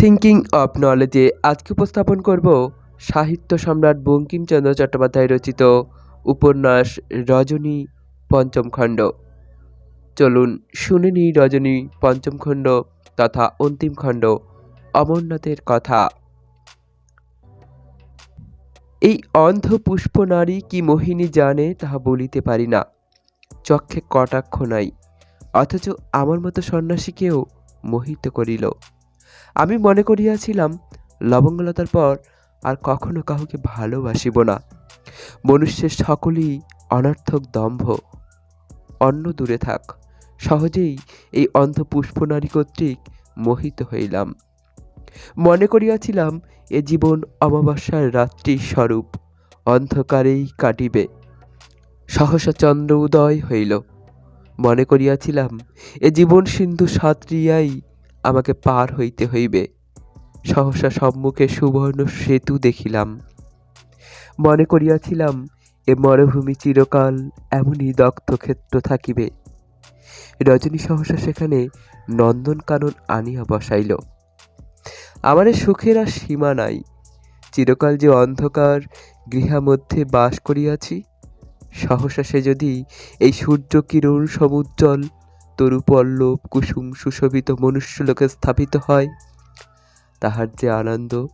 Thinking of নলেজে আজকে উপস্থাপন করব সাহিত্য সম্রাট বঙ্কিমচন্দ্র চট্টোপাধ্যায় রচিত উপন্যাস রজনী পঞ্চম খণ্ড। চলুন শুনে নিই রজনী পঞ্চম খণ্ড তথা অন্তিম খণ্ড অমরনাথের কথা। এই অন্ধ পুষ্প নারী কি মোহিনী জানে তাহা বলিতে পারি না। চক্ষে কটাক্ষ নাই, অথচ আমার মতো সন্ন্যাসীকেও মোহিত করিল। আমি মনে করিয়াছিলাম, লবঙ্গলতার পর আর কখনো কাউকে ভালোবাসিব না। মনুষ্যের সকলেই অনর্থক দম্ভ। অন্য দূরে থাক, সহজেই এই অন্ধ পুষ্পনারী কর্তৃক মোহিত হইলাম। মনে করিয়াছিলাম, এ জীবন অমাবস্যার রাত্রির স্বরূপ, অন্ধকারেই কাটিবে। সহসা চন্দ্র উদয় হইল। মনে করিয়াছিলাম, এ জীবন সিন্ধু সাঁতরিয়াই আমাকে পার হইতে হইবে। সহসা সম্মুখে সুবর্ণ সেতু দেখিলাম। মনে করিয়াছিলাম, এ মরুভূমি চিরকাল এমনই দগ্ধক্ষেত্র থাকিবে। রজনী সহসা সেখানে নন্দনকানন আনিয়া বসাইল। আমার সুখের আর সীমা নাই। চিরকাল যে অন্ধকার গৃহা মধ্যে বাস করিয়াছি, সহসা সে যদি এই সূর্য কিরণ সমুজ্জ্বল তরুপল্লব কুসুম সুশোভিত মনুষ্যলোকে স্থাপিত হয়, তাহার যে আনন্দ,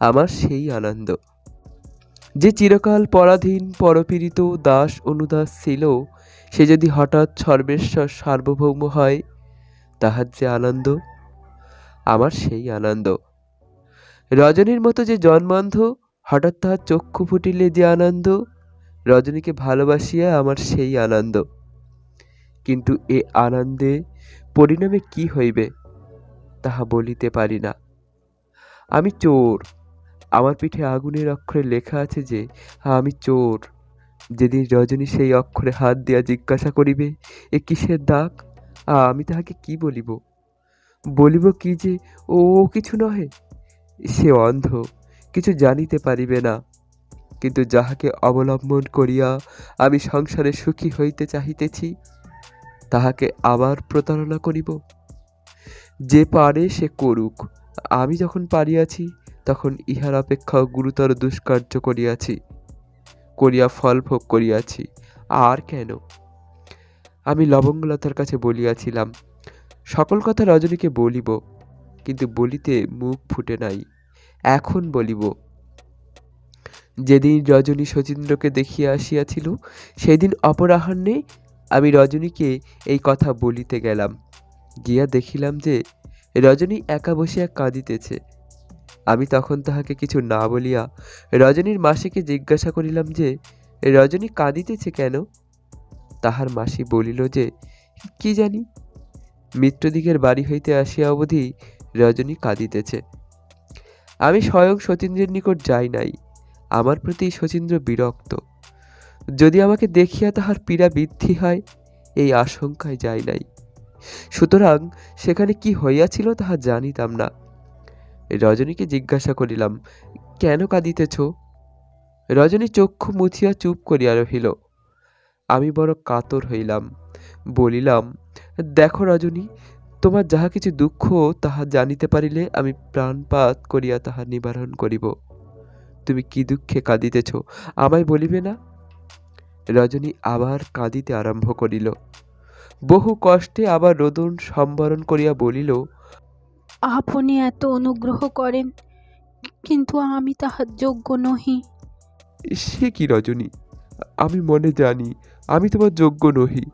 আমার সেই আনন্দ। যে চিরকাল পরাধীন, পরপীড়িত, দাস অনুদাস ছিল, সে যদি হঠাৎ সর্বেশ্বর সার্বভৌম হয়, তাহার যে আনন্দ, আমার সেই আনন্দ। রজনীর মতো যে জন্মান্ধ, হঠাৎ তাহার চক্ষু ফুটিলে যে আনন্দ, রজনীকে ভালোবাসিয়া আমার সেই আনন্দ। কিন্তু এ আনন্দে পরিণামে কি হইবে তাহা বলিতে পারি না। আমি চোর। আমার পিঠে আগুনের অক্ষরে লেখা আছে যে আমি চোর। যেদিন রজনী সেই অক্ষরে হাত দিয়া জিজ্ঞাসা করিবে এ কিসের দাগ? আ, আমি তাহাকে কি বলিব? বলিব কি যে ও ও কিছু নহে। সে অন্ধ কিছু জানিতে পারিবে না। কিন্তু যাহাকে অবলম্বন করিয়া আমি সংসারে সুখী হইতে চাহিতেছি তাহাকে আবার প্রতারণা করিব। যে পারে সে করুক, আমি যখন পারিয়াছি, তখন ইহার অপেক্ষা গুরুতর দুষ্কার্য করিয়াছি, করিয়া ফল ভোগ করিয়াছি। আর কেন? আমি লবঙ্গলতার কাছে বলিয়াছিলাম, সকল কথা রজনীকে বলিব, কিন্তু বলিতে মুখ ফুটে নাই। এখন বলিব, যেদিন রজনী শচীন্দ্রকে দেখিয়া আসিয়াছিল, সেদিন অপরাহ্নে আমি রজনীকে এই কথা বলিতে গেলাম। গিয়া দেখিলাম যে, রজনী একা বসিয়া কাঁদিতেছে। আমি তখন তাহাকে কিছু না বলিয়া রজনীর মাসিকে জিজ্ঞাসা করিলাম যে, রজনী কাঁদিতেছে কেন? তাহার মাসি বলিল যে, কি জানি? মিত্রদিগের বাড়ি হইতে আসিয়া অবধি রজনী কাঁদিতেছে। আমি স্বয়ং শচীন্দ্রের নিকট যাই নাই। আমার প্রতি শচীন্দ্র বিরক্ত। যদি আমাকে দেখিয়া তাহার পীড়া বৃদ্ধি হয়, এই আশঙ্কায় যাই নাই। সুতরাং সেখানে কি হইয়াছিল তাহা জানিতাম না। রজনীকে জিজ্ঞাসা করিলাম, কেন কাঁদিতেছ? রজনী চক্ষু মুছিয়া চুপ করিয়া রহিল। আমি বড় কাতর হইলাম। বলিলাম, দেখো রজনী, তোমার যাহা কিছু দুঃখ, তাহা জানিতে পারিলে আমি প্রাণপাত করিয়া তাহা নিবারণ করিব। তুমি কি দুঃখে কাঁদিতেছ, আমায় বলিবে না? রজনী আবার কাঁদিতে আরম্ভ করিল। বহু কষ্টে আবার রোদন সম্বরণ করিয়া বলিল আপনি এত অনুগ্রহ করেন কিন্তু আমি তাহার যোগ্য নহি। সে কি রজনী? আমি মনে জানি আমি তোমার যোগ্য নহি।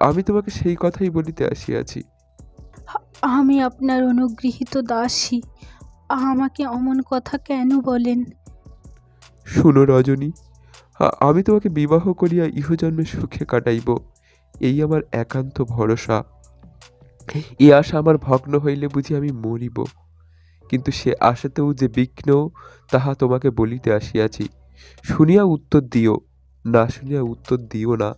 আমি তোমাকে সেই কথাই বলিতে আসিয়াছি। আমি আপনার অনুগৃহীত দাসী আমাকে অমন কথা কেন বলেন? শুনো রজনী আমি তোমাকে বিবাহ করিয়া ইহজন্মে সুখে কাটাইব। এই আমার একান্ত ভরসা। এই আশা আমার ভগ্ন হইলে বুঝি আমি মরিব। কিন্তু সে আশাতেও যে বিঘ্ন, তাহা তোমাকে বলিতে আসিয়াছি। শুনিয়া উত্তর দিও, না শুনিয়া উত্তর দিও না।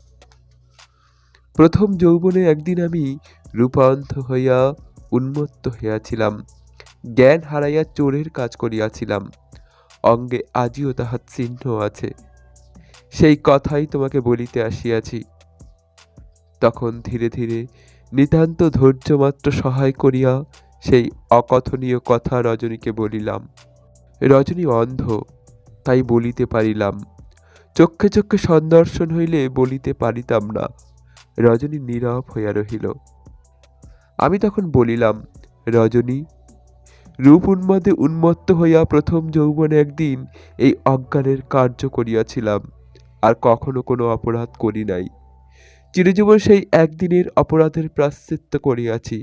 প্রথম যৌবনে একদিন আমি রূপান্ত হইয়া উন্মত্ত হইয়াছিলাম। জ্ঞান হারাইয়া চোরের কাজ করিয়াছিলাম। অঙ্গে আজিও তাহার চিহ্ন আছে। সেই কথাই তোমাকে বলিতে আসিয়াছি। তখন ধীরে ধীরে নিতান্ত ধৈর্য মাত্র সহায় করিয়া সেই অকথনীয় কথা রজনীকে বলিলাম, রজনী অন্ধ, তাই বলিতে পারিলাম। চক্ষে চক্ষে সন্দর্শন হইলে বলিতে পারিতাম না রজনী নীরব হইয়া রহিল। আমি তখন বলিলাম, রজনী, রূপ উন্মাদে উন্মত্ত হইয়া প্রথম যৌবনে একদিন এই অজ্ঞানের কার্য করিয়াছিলাম। আর কখনো কোনো অপরাধ করি নাই। চিরজীবন সেই একদিনের অপরাধের প্রাশ্চিত্য করিয়াছি।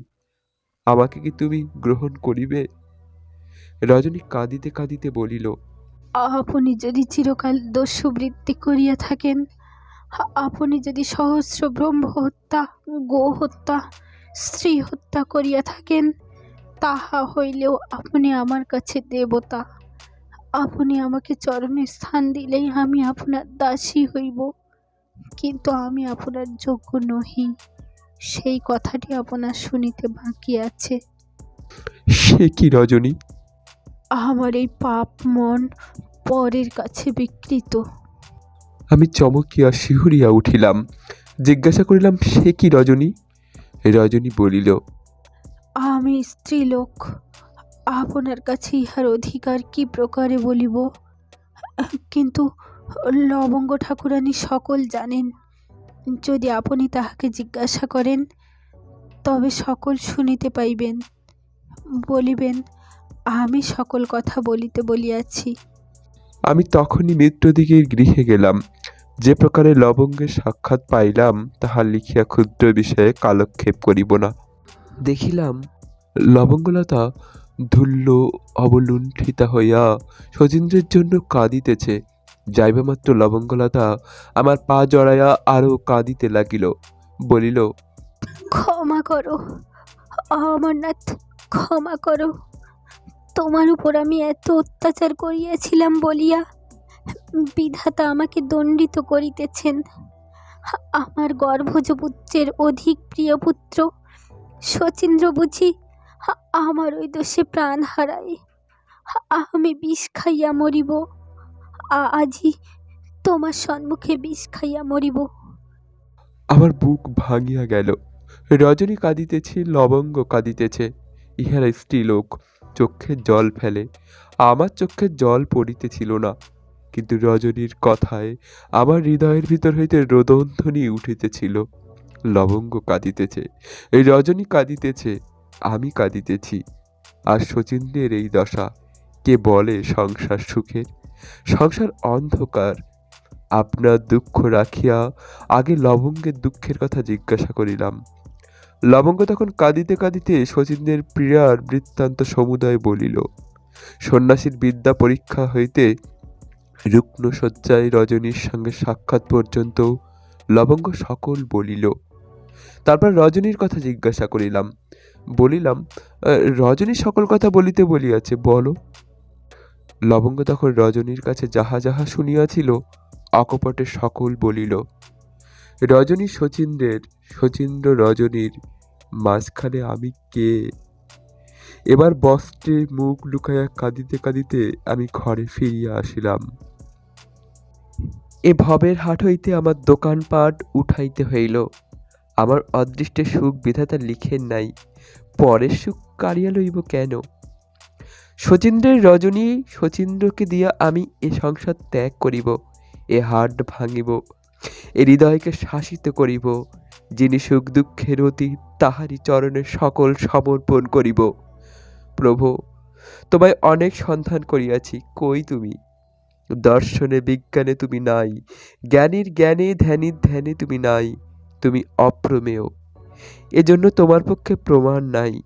আমাকে কি তুমি গ্রহণ করিবে? রজনী কাঁদিতে কাঁদিতে বলিল, আপনি যদি চিরকাল দস্যুবৃত্তি করিয়া থাকেন, আপনি যদি সহস্র ব্রহ্ম হত্যা, গো হত্যা, স্ত্রী হত্যা করিয়া থাকেন, তাহা হইলেও আপনি আমার কাছে দেবতা। আপনি আমাকে চরণে স্থান দিলেই আমি আপনার দাসী হইব। কিন্তু আমি আপনার যোগ্য নহি। সেই কথাটি আপনার শুনিতে বাকি আছে। সে কি রজনী? আমার এই পাপ মন পরের কাছে বিকৃত। আমি চমকিয়া শিহরিয়া উঠিলাম। জিজ্ঞাসা করিলাম সে কি রজনী? রজনী বলিল আমি স্ত্রীলোক। আপনার কাছে ইহার অধিকার কি প্রকারে বলিব? কিন্তু লবঙ্গ ঠাকুরানী সকল জানেন। যদি আপনি তাহাকে জিজ্ঞাসা করেন তবে সকল শুনিতে পাইবেন। বলিবেন আমি সকল কথা বলিতে বলিয়াছি। আমি তখনই মিত্রদিগের গৃহে গেলাম। যে প্রকারে লবঙ্গের সাক্ষাৎ পাইলাম তাহা লিখিয়া ক্ষুদ্র বিষয়ে কালক্ষেপ করিব না। দেখিলাম লবঙ্গলতা ধুল্য অবলুণ্ঠিতা হইয়া শচীন্দ্রের জন্য কাঁদিতেছে। যাইবামাত্র লবঙ্গলতা আমার পা জড়াইয়া আরও কাঁদিতে লাগিল। বলিল, ক্ষমা করো, অমরনাথ, ক্ষমা করো। তোমার উপর আমি এত অত্যাচার করিয়াছিলাম বলিয়া বিধাতা আমাকে দণ্ডিত করিতেছেন। আমার গর্ভজ পুত্রের অধিক প্রিয় পুত্র শচীন্দ্র বুঝি আমার ওই দোষে প্রাণ হারাই। আমি বিষ খাইয়া মরিব। আজি তোমার সম্মুখে বিষ খাইয়া মরিব। আমার বুক ভাঙিয়া গেল। রজনী কাঁদিতেছে, লবঙ্গ কাঁদিতেছে। ইহারা স্ত্রীলোক চক্ষে জল ফেলে। আমার চক্ষে জল পড়িতেছিল না। কিন্তু রজনীর কথায় আমার হৃদয়ের ভিতর হইতে রোদনধ্বনি উঠিতেছিল। লবঙ্গ কাঁদিতেছে এই রজনী কাঁদিতেছে। আমি কাঁদিতেছি। আর শচীন্দ্রের এই দশা কে বলে সংসার সুখের সংসার অন্ধকার। আপনার দুঃখ রাখিয়া আগে লবঙ্গের দুঃখের কথা জিজ্ঞাসা করিলাম। লবঙ্গ তখন কাঁদিতে কাঁদিতে শচীন্দ্রের প্রিয়ার বৃত্তান্ত সমুদয় বলিল, সন্ন্যাসীর বিদ্যা পরীক্ষা হইতে রুগ্ন শয্যায় রজনীর সঙ্গে সাক্ষাৎ পর্যন্ত লবঙ্গ সকল বলিল। তারপর রজনীর কথা জিজ্ঞাসা করিলাম বলিলাম রজনী সকল কথা বলিতে বলিয়াছে, বলো। লবঙ্গ তখন রজনীর কাছে যাহা যাহা শুনিয়াছিল অকপটে সকল বলিল, রজনী শচীন্দ্রের, শচীন্দ্র রজনীর মাঝখানে আমি কে? এবার বস্ত্রে মুখ লুকাইয়া কাঁদিতে কাঁদিতে আমি ঘরে ফিরিয়া আসিলাম। এ ভবের হাট হইতে আমার দোকানপাট উঠাইতে হইল। আমার অদৃষ্টে সুখ বিধাতা লিখেন নাই, পরের সুখ কারিয়া লইব কেন? শচীন্দ্রের রজনী শচীন্দ্রকে দিয়া আমি এ সংসার ত্যাগ করিব, এ হাট ভাঙিব, এ হৃদয়কে শাসিত করিব, যিনি সুখ দুঃখের অতি তাহারই চরণে সকল সমর্পণ করিব। প্রভু, তোমায় অনেক সন্ধান করিয়াছি, কই তুমি? দর্শনে বিজ্ঞানে তুমি নাই, জ্ঞানীর জ্ঞানে ধ্যানীর ধ্যানে তুমি নাই তুমি অপ্রমেয়। এজন্য তোমার পক্ষে প্রমাণ নাই।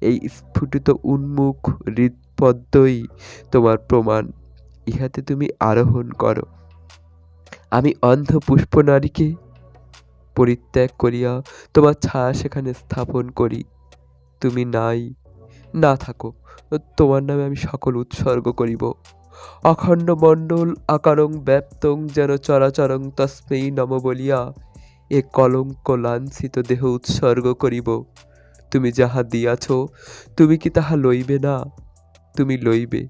এই স্ফুটিত উন্মুখ হৃদপদ্মই তোমার প্রমাণ। ইহাতে তুমি আরোহণ করো। আমি অন্ধ পুষ্প নারীকে পরিত্যাগ করিয়া তোমার ছায়া সেখানে স্থাপন করি। তুমি নাই, না থাকো। তোমার নামে আমি সকল উৎসর্গ করিব। অখণ্ড মণ্ডল আকারং ব্যাপ্তং যেন চরাচরং তস্মেই নম বলিয়া এ কলঙ্ক লাঞ্ছিত দেহ উৎসর্গ করিব। তুমি যাহা দিয়াছ, তুমি কি তাহা লইবে না? তুমি লইবে,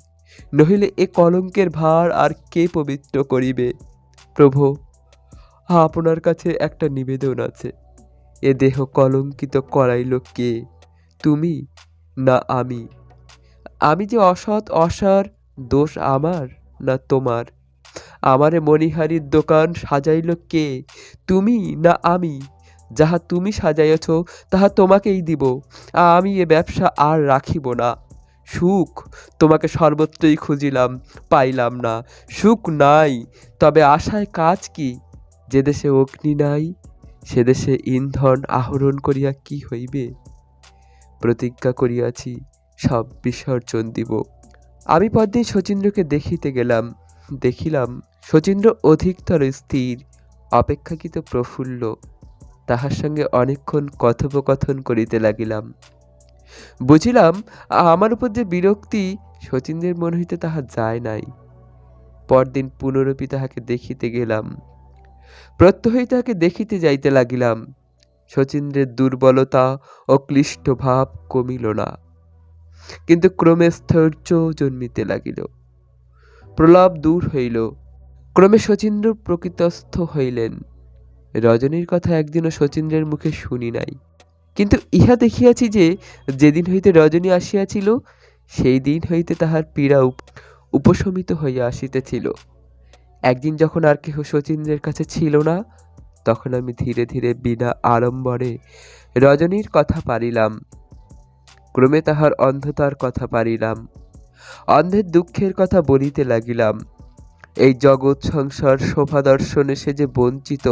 নহিলে এ কলঙ্কের ভার আর কে পবিত্র করিবে? প্রভু, আপনার কাছে একটা নিবেদন আছে। এ দেহ কলঙ্কিত করাইল কে? তুমি না আমি? আমি যে অসৎ, অসার, দোষ আমার না তোমার? আমারে মণিহারির দোকান সাজাইল কে? তুমি না আমি? যাহা তুমি সাজাইয়াছ, তাহা তোমাকেই দিব। আমি এ ব্যবসা আর রাখিব না। সুখ, তোমাকে সর্বত্রই খুঁজিলাম, পাইলাম না। সুখ নাই, তবে আশায় কাজ কি? যে দেশে অগ্নি নাই, সে দেশে ইন্ধন আহরণ করিয়া কি হইবে? প্রতিজ্ঞা করিয়াছি, সব বিসর্জন দিব। আমি পরদিন শচীন্দ্রকে দেখিতে গেলাম। দেখিলাম শচীন্দ্র অধিকতর স্থির, অপেক্ষাকৃত প্রফুল্ল। তাহার সঙ্গে অনেকক্ষণ কথোপকথন করিতে লাগিলাম। বুঝিলাম, আমার উপর যে বিরক্তি, শচীন্দ্রের মন হইতে তাহা যায় নাই। পরদিন পুনরপি তাহাকে দেখিতে গেলাম। প্রত্যহই তাহাকে দেখিতে যাইতে লাগিলাম। শচীন্দ্রের দুর্বলতা ও ক্লিষ্ট ভাব কমিল না। কিন্তু ক্রমে স্থৈর্য জন্মিতে লাগিল। প্রলাপ দূর হইল। ক্রমে শচীন্দ্র প্রকৃতস্থ হইলেন। রজনীর কথা একদিনও শচীন্দ্রের মুখে শুনি নাই। কিন্তু ইহা দেখিয়াছি যে, যেদিন হইতে রজনী আসিয়াছিল, সেই দিন হইতে তাহার পীড়া উপ- উপশমিত হইয়া আসিতেছিল। একদিন যখন আর কেহ শচীন্দ্রের কাছে ছিল না, তখন আমি ধীরে ধীরে বিনা আড়ম্বরে রজনীর কথা পারিলাম। ক্রমে তাহার অন্ধতার কথা পারিলাম। অন্ধের দুঃখের কথা বলিতে লাগিলাম। এই জগৎ সংসার শোভা দর্শনে সে যে বঞ্চিত,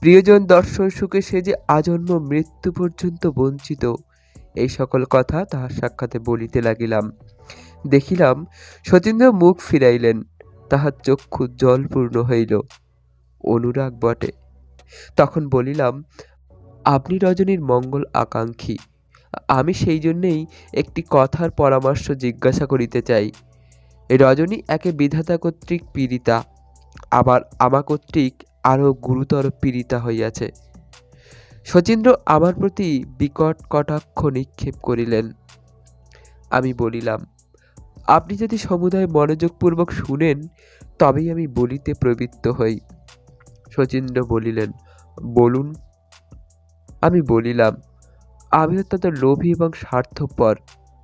প্রিয়জন দর্শন সুখে সে যে আজন্ম মৃত্যু পর্যন্ত বঞ্চিত, এই সকল কথা তাহার সাক্ষাতে বলিতে লাগিলাম। দেখিলাম সতীন্দ্র মুখ ফিরাইলেন, তাহার চক্ষু জলপূর্ণ হইল, অনুরাগ বটে। তখন বলিলাম, আপনি রজনীর মঙ্গল আকাঙ্ক্ষী আমি সেই জন্যেই একটি কথার পরামর্শ জিজ্ঞাসা করিতে চাই। রজনী একে বিধাতা কর্তৃক পীড়িতা, আবার আমা কর্তৃক আরও গুরুতর পীড়িতা হইয়াছে। শচীন্দ্র আমার প্রতি বিকট কটাক্ষ নিক্ষেপ করিলেন। আমি বলিলাম, আপনি যদি সমুদায় মনোযোগপূর্বক শুনেন, তবেই আমি বলিতে প্রবৃত্ত হই। শচীন্দ্র বলিলেন, বলুন। আমি বলিলাম আমি অত্যন্ত লোভী এবং স্বার্থপর।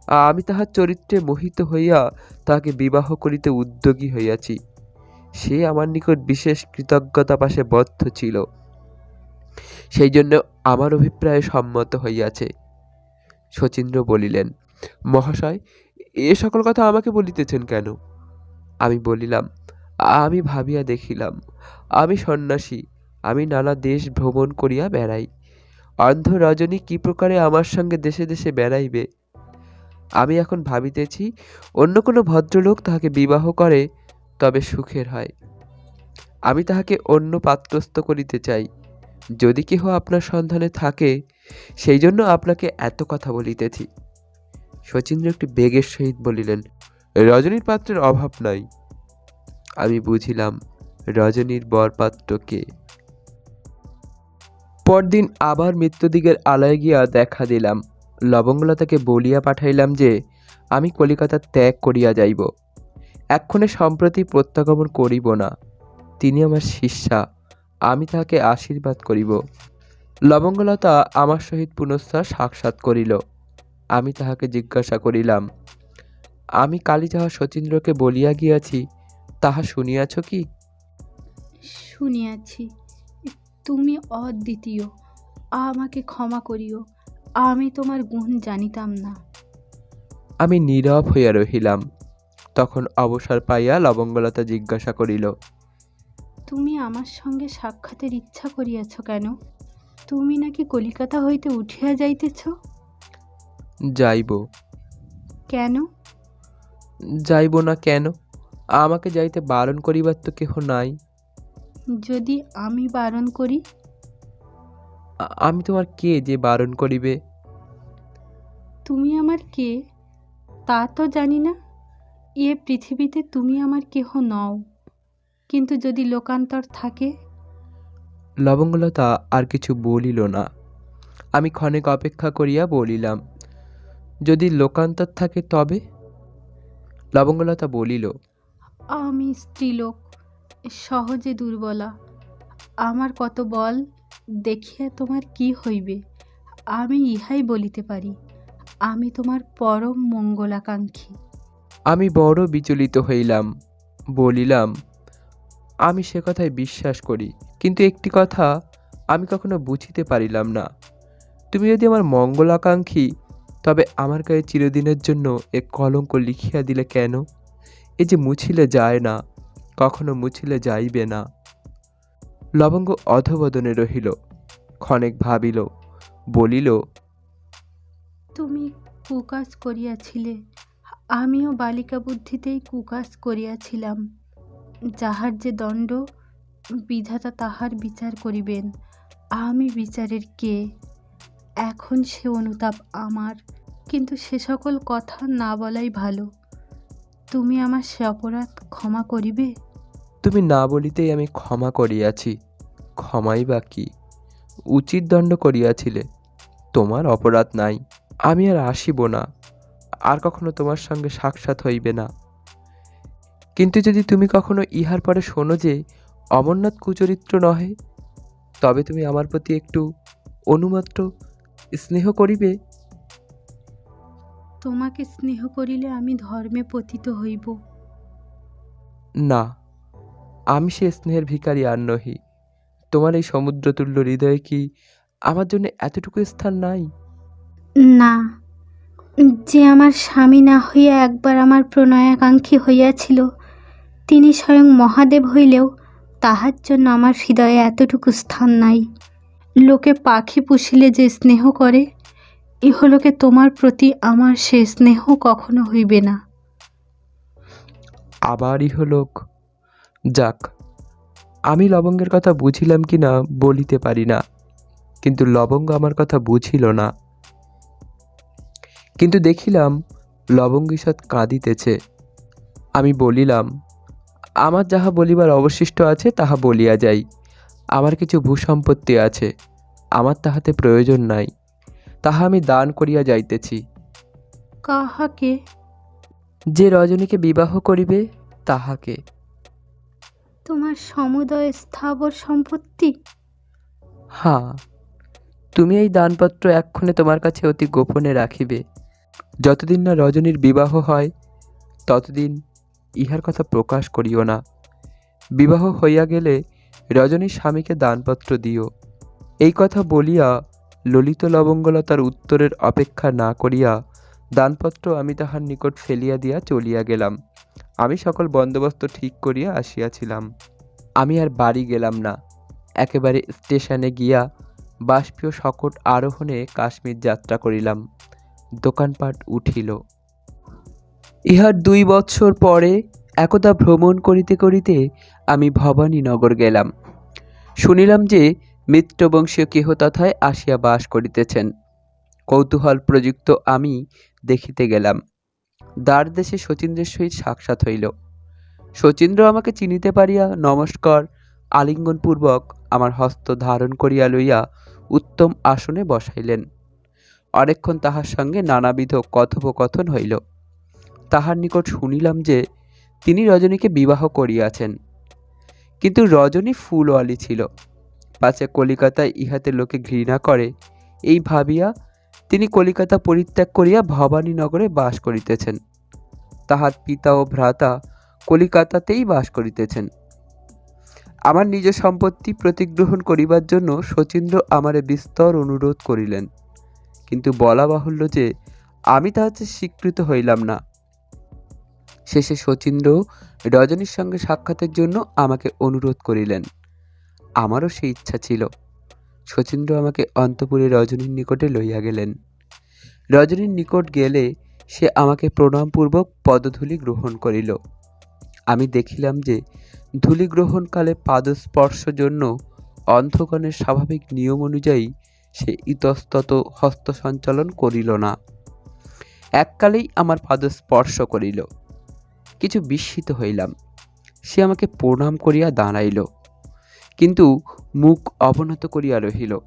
আমি তাহার চরিত্রে মোহিত হইয়া তাহাকে বিবাহ করিতে উদ্যোগী হইয়াছি। সে আমার নিকট বিশেষ কৃতজ্ঞতা পাশে বদ্ধ ছিল। সেই জন্য আমার অভিপ্রায়ে সম্মত হইয়াছে। শচীন্দ্র বলিলেন, মহাশয়, এ সকল কথা আমাকে বলিতেছেন কেন? আমি বলিলাম, আমি ভাবিয়া দেখিলাম, আমি সন্ন্যাসী, আমি নানা দেশ ভ্রমণ করিয়া বেড়াই। অন্ধ রজনী কি প্রকারে আমার সঙ্গে দেশে দেশে বেড়াইবে? আমি এখন ভাবিতেছি, অন্য কোনো ভদ্রলোক তাহাকে বিবাহ করে, তবে সুখের হয়। আমি তাহাকে অন্য পাত্রস্থ করিতে চাই। যদি কেহ আপনার সন্ধানে থাকে, সেই জন্য আপনাকে এত কথা বলিতেছি। শচীন্দ্র একটি বেগের সহিত বলিলেন, রজনীর পাত্রের অভাব নাই। আমি বুঝিলাম, রজনীর বরপাত্রকে পরদিন আবার মৃত্যুদিগের আলয়ে গিয়া দেখা দিলাম। লবঙ্গলতাকে বলিয়া পাঠাইলাম যে, আমি কলিকাতা ত্যাগ করিয়া যাইব। এক্ষণে সম্প্রতি প্রত্যাগমন করিব না। তিনি আমার শিষ্যা। আমি তাহাকে আশীর্বাদ করিব লবঙ্গলতা আমার সহিত পুনঃস্থার সাক্ষাৎ করিল। আমি তাহাকে জিজ্ঞাসা করিলাম, আমি কালী যাহা শচীন্দ্রকে বলিয়া গিয়াছি, তাহা শুনিয়াছ কি? শুনিয়াছি। তুমি অদ্বিতীয়। আমাকে ক্ষমা করিও। আমি তোমার গুণ জানিতাম না। আমি নীরব হইয়া রহিলাম। তখন অবসর পাইয়া লবঙ্গলতা জিজ্ঞাসা করিল তুমি আমার সঙ্গে সাক্ষাতের ইচ্ছা করিয়াছ কেন? তুমি নাকি কলিকাতা হইতে উঠিয়া যাইতেছ? যাইব। কেন? যাইব না কেন? আমাকে যাইতে বারণ করিবার তো কেহ নাই। যদি আমি বারণ করি? আ- আমি তোমার কে যে বারণ করিবে? তুমি আমার কে? তা তো জানি না। এ পৃথিবীতে তুমি আমার কেহ নও। কিন্তু যদি লোকান্তর থাকে? লবঙ্গলতা আর কিছু বলিল না। আমি ক্ষণেক অপেক্ষা করিয়া বলিলাম যদি লোকান্তর থাকে তবে? লবঙ্গলতা বলিল আমি স্ত্রীলোক। সহজে দুর্বলা। আমার কত বল, দেখিয়া তোমার কি হইবে? আমি ইহাই বলিতে পারি, আমি তোমার পরম মঙ্গলাকাঙ্ক্ষী। আমি বড় বিচলিত হইলাম, বলিলাম, আমি সে কথায় বিশ্বাস করি, কিন্তু একটি কথা আমি কখনো বুঝিতে পারিলাম না। তুমি যদি আমার মঙ্গলাকাঙ্ক্ষী, তবে আমার গায়ে চিরদিনের জন্য এ কলঙ্ক লিখিয়া দিলে কেন? এ যে মুছিলে যায় না কখনো মুছিলে যাইবে না। লবঙ্গ অধবদনে রহিল। ক্ষণেক ভাবিল, বলিল, তুমি কুকাজ করিয়াছিলে, আমিও বালিকা বুদ্ধিতেই কুকাজ করিয়াছিলাম। যাহার যে দণ্ড, বিধাতা তাহার বিচার করিবেন। আমি বিচারের কে? এখন সে অনুতাপ আমার, কিন্তু সে সকল কথা না বলাই ভালো। তুমি আমার সে অপরাধ ক্ষমা করিবে? তুমি না বলিতেই আমি ক্ষমা করিয়াছি। ক্ষমাই বা কি? উচিত দণ্ড করিয়াছিলে। তোমার অপরাধ নাই আমি আর আসিব না। আর কখনো তোমার সঙ্গে সাক্ষাৎ হইবে না। কিন্তু যদি তুমি কখনো ইহার পরে শোনো যে অমরনাথ কুচরিত্র নহে তবে তুমি আমার প্রতি একটু অনুমাত্র স্নেহ করিবে? তোমাকে স্নেহ করিলে আমি ধর্মে পতিত হইব। না। আমি সে স্নেহের ভিখারি আর নহি। তোমার এই সমুদ্রতুল্য হৃদয়ে কি আমার জন্য এতটুকু স্থান নাই? না যে আমার স্বামী না হইয়া একবার আমার প্রণয়াকাঙ্ক্ষী হইয়াছিল তিনি স্বয়ং মহাদেব হইলেও তাহার জন্য আমার হৃদয়ে এতটুকু স্থান নাই। লোকে পাখি পুষিলে যে স্নেহ করে ইহলোকে তোমার প্রতি আমার সে স্নেহ কখনো হইবে না। আবার ইহলোক যাক আমি লবঙ্গের কথা বুঝিলাম কি না বলিতে পারি না কিন্তু লবঙ্গ আমার কথা বুঝিল না। কিন্তু দেখিলাম লবঙ্গ ঈষৎ কাঁদিতেছে। আমি বলিলাম আমার যাহা বলিবার অবশিষ্ট আছে তাহা বলিয়া যাই আমার কিছু ভূসম্পত্তি আছে আমার তাহাতে প্রয়োজন নাই তাহা আমি দান করিয়া যাইতেছি। কাহাকে? যে রজনীকে বিবাহ করিবে তাহাকে। তোমার সমুদয় স্থাবর সম্পত্তি? হ্যাঁ তুমি এই দানপত্র এক্ষণে তোমার কাছে অতি গোপনে রাখিবে। যতদিন না রজনীর বিবাহ হয়, ততদিন ইহার কথা প্রকাশ করিও না। বিবাহ হইয়া গেলে রজনীর স্বামীকে দানপত্র দিও। এই কথা বলিয়া ললিত লবঙ্গলতার উত্তরের অপেক্ষা না করিয়া দানপত্র আমি তাহার নিকট ফেলিয়া দিয়া চলিয়া গেলাম। আমি সকল বন্দোবস্ত ঠিক করিয়া আসিয়াছিলাম। আমি আর বাড়ি গেলাম না। একেবারে স্টেশনে গিয়া বাষ্পীয় শকট আরোহণে কাশ্মীর যাত্রা করিলাম। দোকানপাট উঠিল। ইহার দুই বৎসর পরে একদা ভ্রমণ করিতে করিতে আমি ভবানীনগর গেলাম। শুনিলাম যে মিত্রবংশীয় কেহ তথায় আসিয়া বাস করিতেছেন। কৌতূহল প্রযুক্ত আমি দেখিতে গেলাম। দ্বার দেশে শচীন্দ্রের সহিত সাক্ষাৎ হইল। শচীন্দ্র আমাকে চিনিতে পারিয়া নমস্কার, আলিঙ্গনপূর্বক আমার হস্ত ধারণ করিয়া লইয়া উত্তম আসনে বসাইলেন। অনেকক্ষণ তাহার সঙ্গে নানাবিধ কথোপকথন হইল। তাহার নিকট শুনিলাম যে, তিনি রজনীকে বিবাহ করিয়াছেন। কিন্তু রজনী ফুলওয়ালি ছিল। পাছে কলিকাতায় ইহাতে লোকে ঘৃণা করে, এই ভাবিয়া তিনি কলিকাতা পরিত্যাগ করিয়া ভবানীনগরে বাস করিতেছেন। তাহার পিতা ও ভ্রাতা কলিকাতাতেই বাস করিতেছেন। আমার নিজ সম্পত্তি প্রতিগ্রহণ করিবার জন্য শচীন্দ্র আমারে বিস্তর অনুরোধ করিলেন। কিন্তু বলা বাহুল্য যে, আমি তাহাতে স্বীকৃত হইলাম না। শেষে শচীন্দ্র রজনীর সঙ্গে সাক্ষাতের জন্য আমাকে অনুরোধ করিলেন। আমারও সেই ইচ্ছা ছিল। শচীন্দ্র আমাকে অন্তপুরে রজনীর নিকটে লইয়া গেলেন। রজনীর নিকট গেলে সে আমাকে প্রণামপূর্বক পদধূলি গ্রহণ করিল। আমি দেখিলাম যে ধূলি গ্রহণকালে পাদস্পর্শ জন্য অন্ধগণের স্বাভাবিক নিয়ম অনুযায়ী সে ইতস্তত হস্ত সঞ্চালন করিল না। এককালেই আমার পাদ স্পর্শ করিল। কিছু বিস্মিত হইলাম। সে আমাকে প্রণাম করিয়া দাঁড়াইল। কিন্তু মুখ অবনত করিয়া রহিল,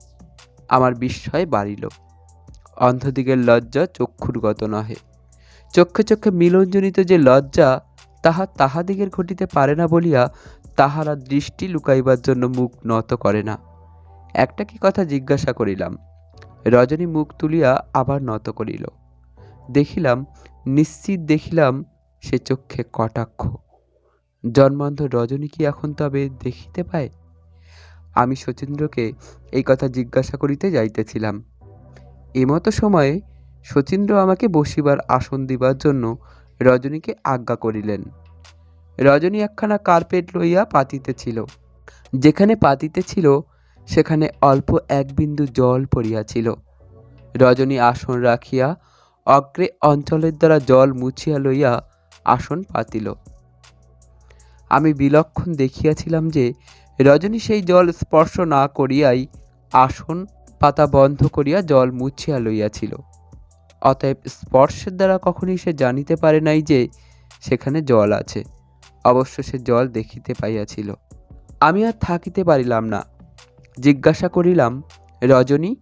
আমার বিস্ময় বাড়িল। অন্ধদিগের লজ্জা চক্ষুর্গত নহে। চক্ষে চক্ষে মিলনজনিত যে লজ্জা, তাহা তাহাদিগের ঘটিতে পারে না বলিয়া তাহারা দৃষ্টি লুকাইবার জন্য মুখ নত করে না। একটা কি কথা জিজ্ঞাসা করিলাম, রজনী মুখ তুলিয়া আবার নত করিল। দেখিলাম, নিশ্চিত দেখিলাম সে চক্ষে কটাক্ষ। জন্মান্ধ রজনী কি এখন তবে দেখিতে পায়? আমি শচীন্দ্রকে এই কথা জিজ্ঞাসা করিতে যাইতেছিলাম। এমতো সময়ে শচীন্দ্র আমাকে বসিবার আসন দিবার জন্য রজনীকে আজ্ঞা করিলেন। রজনী একখানা কার্পেট লইয়া পাতিতেছিল যেখানে পাতিতেছিল সেখানে অল্প এক বিন্দু জল পড়িয়াছিল রজনী আসন রাখিয়া অগ্রে অঞ্চলের দ্বারা জল মুছিয়া লইয়া আসন পাতিল। আমি বিলক্ষণ দেখিয়াছিলাম যে রজনী সেই জল স্পর্শ না করিয়াই আসন পাতা বন্ধ করিয়া জল মুছিয়া লইয়াছিল। অতএব স্পর্শের দ্বারা কখনই সে জানিতে পারে নাই যে সেখানে জল আছে। অবশ্য সে জল দেখিতে পাইয়াছিল। আমি আর থাকিতে পারিলাম না। জিজ্ঞাসা করিলাম রজনী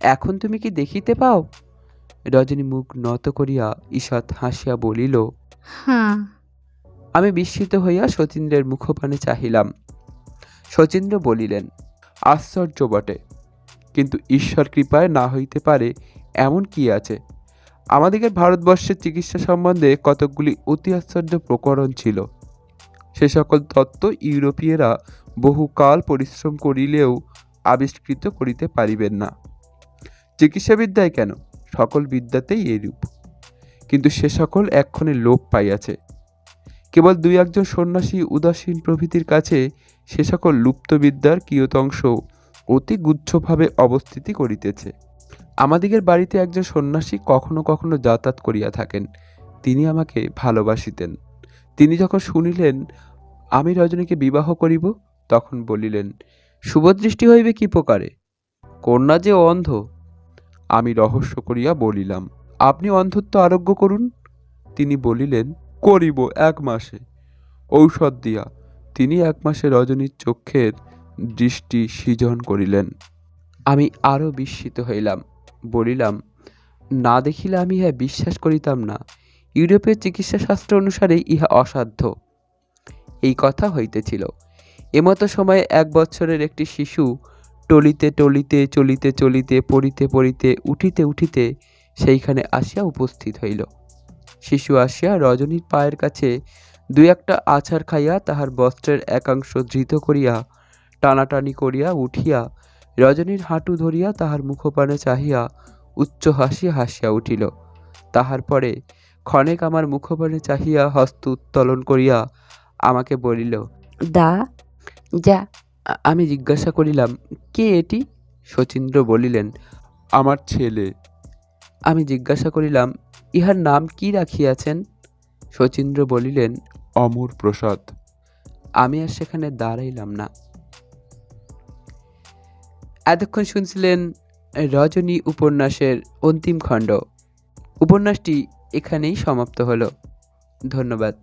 এখন তুমি কি দেখিতে পাও? রজনী মুখ নত করিয়া ঈষৎ হাসিয়া বলিল হ্যাঁ। আমি বিস্মিত হইয়া শচীন্দ্রের মুখপানে চাহিলাম। শচীন্দ্র বলিলেন, আশ্চর্য বটে। কিন্তু ঈশ্বর কৃপায় না হইতে পারে এমন কি আছে? আমাদিগের ভারতবর্ষের চিকিৎসা সম্বন্ধে কতকগুলি অতি আশ্চর্য প্রকরণ ছিল। সে সকল তত্ত্ব ইউরোপীয়রা বহুকাল পরিশ্রম করিলেও আবিষ্কৃত করিতে পারিবেন না। চিকিৎসাবিদ্যায় কেন? সকল বিদ্যাতেই এরূপ কিন্তু সে সকল এক্ষণে লোপ পাইয়াছে। কেবল দুই একজন সন্ন্যাসী উদাসীন প্রভৃতির কাছে সে সকল লুপ্তবিদ্যার কিয়তংশ অতি গুচ্ছভাবে অবস্থিতি করিতেছে। আমাদিগের বাড়িতে একজন সন্ন্যাসী কখনো কখনো যাতায়াত করিয়া থাকেন। তিনি আমাকে ভালোবাসিতেন। তিনি যখন শুনিলেন, আমি রজনীকে বিবাহ করিব? তখন বলিলেন শুভদৃষ্টি হইবে কি প্রকারে? কন্যা যে অন্ধ? আমি রহস্য করিয়া বলিলাম, আপনি অন্ধত্ব আরোগ্য করুন। তিনি বলিলেন, করিব এক মাসে। ঔষধ দিয়া। তিনি এক মাসে রজনীর চক্ষের দৃষ্টি সৃজন করিলেন। আমি আরও বিস্মিত হইলাম, বলিলাম, না দেখিলে আমি ইহা বিশ্বাস করিতাম না। ইউরোপের চিকিৎসাশাস্ত্র অনুসারে ইহা অসাধ্য। এই কথা হইতেছিল। এমতো সময়ে এক বছরের একটি শিশু টলিতে টলিতে, চলিতে চলিতে, পড়িতে পড়িতে, উঠিতে উঠিতে সেইখানে আসিয়া উপস্থিত হইল। শিশু আসিয়া রজনীর পায়ের কাছে দুই একটা আছাড় খাইয়া তাহার বস্ত্রের একাংশ ধৃত করিয়া টানাটানি করিয়া উঠিয়া রজনীর হাঁটু ধরিয়া তাহার মুখপানে চাহিয়া উচ্চ হাসি হাসিয়া উঠিল। তাহার পরে ক্ষণেক আমার মুখপানে চাহিয়া হস্ত উত্তোলন করিয়া আমাকে বলিল দা যা। আমি জিজ্ঞাসা করিলাম কে এটি? শচীন্দ্র বলিলেন আমার ছেলে। আমি জিজ্ঞাসা করিলাম ইহার নাম কি রাখিয়াছেন? শচীন্দ্র বলিলেন অমর প্রসাদ। আমি আর সেখানে দাঁড়াইলাম না। এতক্ষণ শুনছিলেন রজনী উপন্যাসের অন্তিম খণ্ড। উপন্যাসটি এখানেই সমাপ্ত হলো। ধন্যবাদ।